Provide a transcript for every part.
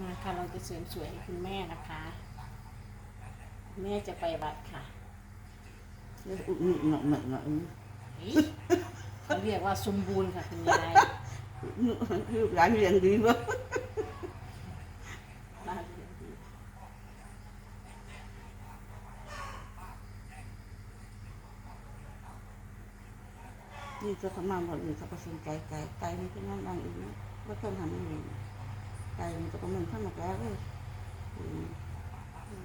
มาค่ะเราจะเสริมสวยให้คุณแม่นะคะ แม่จะไปวัดค่ะอืมอืมอืมอืมอืมเฮ้ยเขาเรียกว่าสมบูรณ์ค่ะคุณยายลูกหลานเรียนดีบ่บ้านเรียนดีนี่ก็เขามาหมดนี่เขาก็สนใจไก่ไก่นี่ก็นั่งนั่งอีกนะว่ต้องทำอะไร ไก่มันก็ประมาณข้าหมกแล้วเลยอืม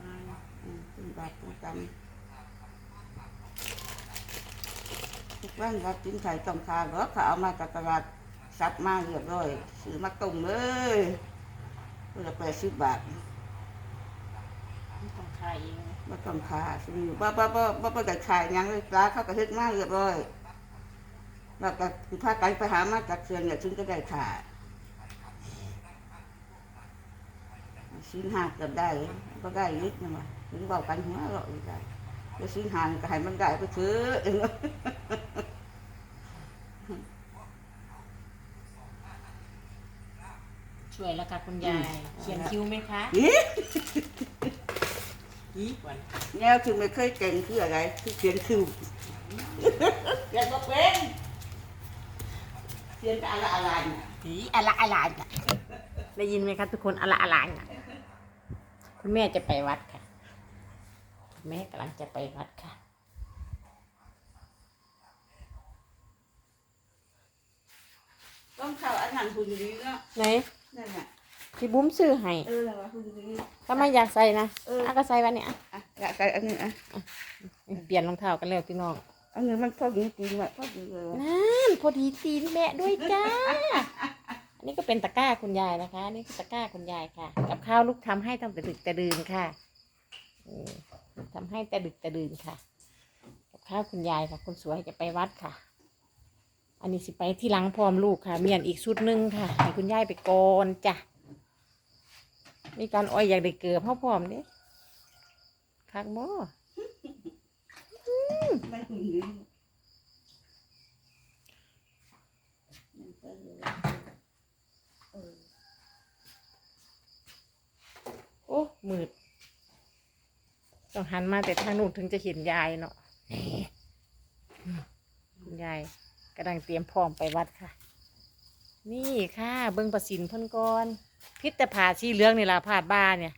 งานอืมเป็นบาทเป็นกรรมทุกวันรับกินไข่ต้มคาหรอเขาเอามาจากตลาดซับมาเรียบร้อยซื้อมาต้มเลยเพื่อแปดสิบบาทไม่ต้องขายเองนะบ่ต้องขายซื้อบ่บ่บ่บ่บ่ได้ขายยังเลยปลาเขาก็เฮ็ดมาเรียบร้อยแล้วก็คือพากันไปหามาจากเขื่อนเนี่ยถึงจะได้ขาย ซื้อหาเกือบได้บ่ได้ยึดนะว่าถึงบอกกันหัวเราะอีกได้แล้วซื้อหาก็ให้มันได้ไปเถอะเองช่วยแล้วค่ะคุณยาย เขียนคิ้วไหมคะอีอีกวันแนวคือไม่เคยเก่งคืออะไรคือเขียนคิวเขียนบ่เป็นเขียนแต่อะไรอะไรน่ะอีอะไรอะไรน่ะได้ยินไหมคะทุกคนอะไรอะไรน่ะ คุณแม่จะไปวัดค่ะ คุณแม่กำลังจะไปวัดค่ะ ต้องเข้าอันนั้นหุ่นดีเนาะไหนนั่นน่ะพี่บุ้มซื้อให้เออแล้วว่าหุ่นดีถ้าไม่อยากใส่นะเอออะก็ใส่วันนี้อะอะอยากใส่อันนี้อะเปลี่ยนรองเท้ากันแล้วพี่น้องอันนี้มันพอดีจริงว่ะพอดีเลยนั่นพอดีตีนแม่ด้วยจ้าอั นนี้ก็เป็นตะกร้าคุณยายนะคะ นี่คือตะกร้าคุณยายค่ะ กับข้าวลูกทำให้ตั้งแต่ดึกแต่ดื่นค่ะอืมทำให้แต่ดึกแต่ดื่นค่ะ กับข้าวคุณยายค่ะคนสวยจะไปวัดค่ะ อันนี้สิไปที่หลังพร้อมลูกค่ะเมียนอีกชุดหนึ่งค่ะให้คุณยายไปก่อนจ้ะมีการอ้อยอยากได้เกลือพ่อพร้อมเด้คักบ่มันหุ่นดีเออ โอ้ มืดต้องหันมาแต่ทางนู้นถึงจะเห็นยายเนาะคุณยายกำลังเตรียมพร้อมไปวัดค่ะ นี่ค่ะ เบิ้งประสินเพิ่นก่อน พิษแต่ผ่าชีเหลืองนี่ล่ะผ่าดบ้าเนี่ย